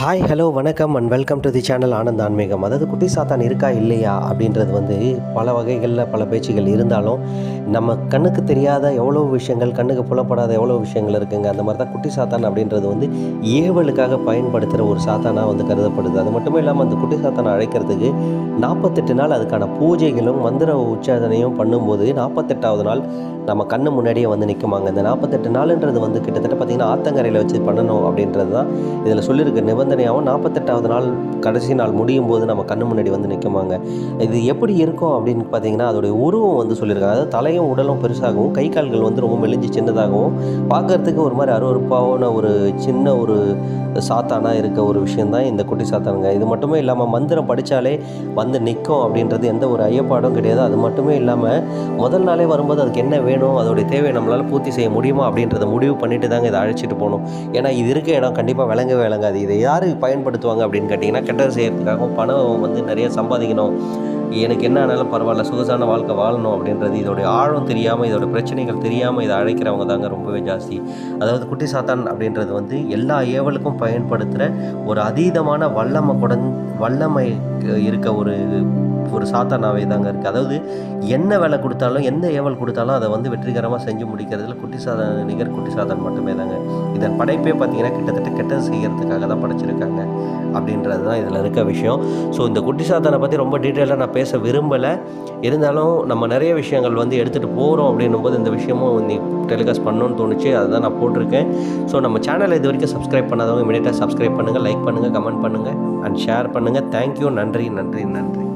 Hi hello வணக்கம் and welcome to the channel Anand ஆன்மீகம். அதாவது குட்டி சாத்தான் இருக்கா இல்லையா அப்படின்றது வந்து பல வகைகளில் பல பேச்சுகள் இருந்தாலும் நம்ம கண்ணுக்கு தெரியாத எவ்வளோ விஷயங்கள் கண்ணுக்கு புலப்படாத எவ்வளோ விஷயங்கள் இருக்குங்க. அந்த மாதிரி தான் குட்டி சாத்தான் அப்படின்றது வந்து ஏவலுக்காக பயன்படுத்துகிற ஒரு சாத்தானாக வந்து கருதப்படுது. அது மட்டும் இல்லாமல் அந்த குட்டி சாத்தானை அழைக்கிறதுக்கு நாற்பத்தெட்டு நாள் அதுக்கான பூஜைகளும் மந்திர உச்சாதனையும் பண்ணும்போது நாற்பத்தெட்டாவது நாள் நம்ம கண்ணு முன்னாடியே வந்து நிற்குமாங்க இந்த நாற்பத்தெட்டு நாளுன்றது வந்து கிட்டத்தட்ட பார்த்திங்கன்னா ஆத்தங்கரையில் வச்சு பண்ணணும் அப்படின்றது தான் இதில் சொல்லியிருக்க. நிபந்தனையாகவும் நாற்பத்தெட்டாவது நாள் கடைசி நாள் முடியும் போது நம்ம கண்ணு முன்னாடி வந்து நிற்குமாங்க இது எப்படி இருக்கும் அப்படின்னு பார்த்தீங்கன்னா அதோடைய உருவம் வந்து சொல்லியிருக்காங்க. அதாவது தலையும் உடலும் பெருசாகவும் கை கால்கள் வந்து ரொம்ப மெலிஞ்சு சின்னதாகவும் பார்க்கறதுக்கு ஒரு மாதிரி அருவறுப்பான ஒரு சின்ன ஒரு சாத்தானாக இருக்க ஒரு விஷயந்தான் இந்த குட்டி சாத்தானுங்க. இது மட்டுமே இல்லாமல் மந்திரம் படித்தாலே வந்து நிற்கும் அப்படின்றது எந்த ஒரு ஐயப்பாடும் கிடையாது. அது மட்டுமே இல்லாமல் முதல் நாளே வரும்போது அதுக்கு என்ன வேணும் அதோடைய தேவையை நம்மளால் பூர்த்தி செய்ய முடியுமா அப்படின்றத முடிவு பண்ணிட்டு தாங்க இதை அழைச்சிட்டு போகணும். ஏன்னா இது இருக்க இடம் கண்டிப்பாக விளங்கவே விளங்காது. இதை யார் பயன்படுத்துவாங்க அப்படின்னு கேட்டிங்கன்னா கெட்டது செய்யறதுக்காகவும் பணம் வந்து நிறைய சம்பாதிக்கணும். எனக்கு என்ன ஆனாலும் பரவாயில்ல சுகசான வாழ்க்கை வாழணும் அப்படின்றது இதோடைய ஆழம் தெரியாமல் இதோட பிரச்சனைகள் தெரியாமல் இதை அழைக்கிறவங்க தாங்க ரொம்பவே ஜாஸ்தி. அதாவது குட்டி சாத்தான் அப்படின்றது வந்து எல்லா ஏவலுக்கும் பயன்படுத்துகிற ஒரு அதீதமான வல்லமை கொடன் வல்லமை இருக்க ஒரு ஒரு சாத்தானாவே தாங்க இருக்குது அதாவது என்ன வேலை கொடுத்தாலும் எந்த ஏவல் கொடுத்தாலும் அதை வந்து வெற்றிகரமாக செஞ்சு முடிக்கிறதுல குட்டி சாதன நிகர் குட்டி சாதன் மட்டுமே தாங்க. இதன் படைப்பே பார்த்தீங்கன்னா கிட்டத்தட்ட கெட்டது செய்கிறதுக்காக தான் படைச்சிருக்காங்க அப்படின்றது தான் இதில் இருக்க விஷயம். ஸோ இந்த குட்டி சாத்தானை பற்றி ரொம்ப டீட்டெயிலாக நான் பேச விரும்பலை. இருந்தாலும் நம்ம நிறைய விஷயங்கள் வந்து எடுத்துகிட்டு போகிறோம் அப்படின்னும் போது இந்த விஷயமும் நீ டெலிகாஸ்ட் பண்ணணும்னு தோணுச்சு. அதுதான் நான் போட்டிருக்கேன். ஸோ நம்ம சேனலை இது வரைக்கும் சப்ஸ்கிரைப் பண்ணாதவங்க இமீடியட்டாக சப்ஸ்கிரைப் பண்ணுங்கள் லைக் பண்ணுங்கள் கமெண்ட் பண்ணுங்கள் அண்ட் ஷேர் பண்ணுங்கள் தேங்க்யூ நன்றி நன்றி நன்றி.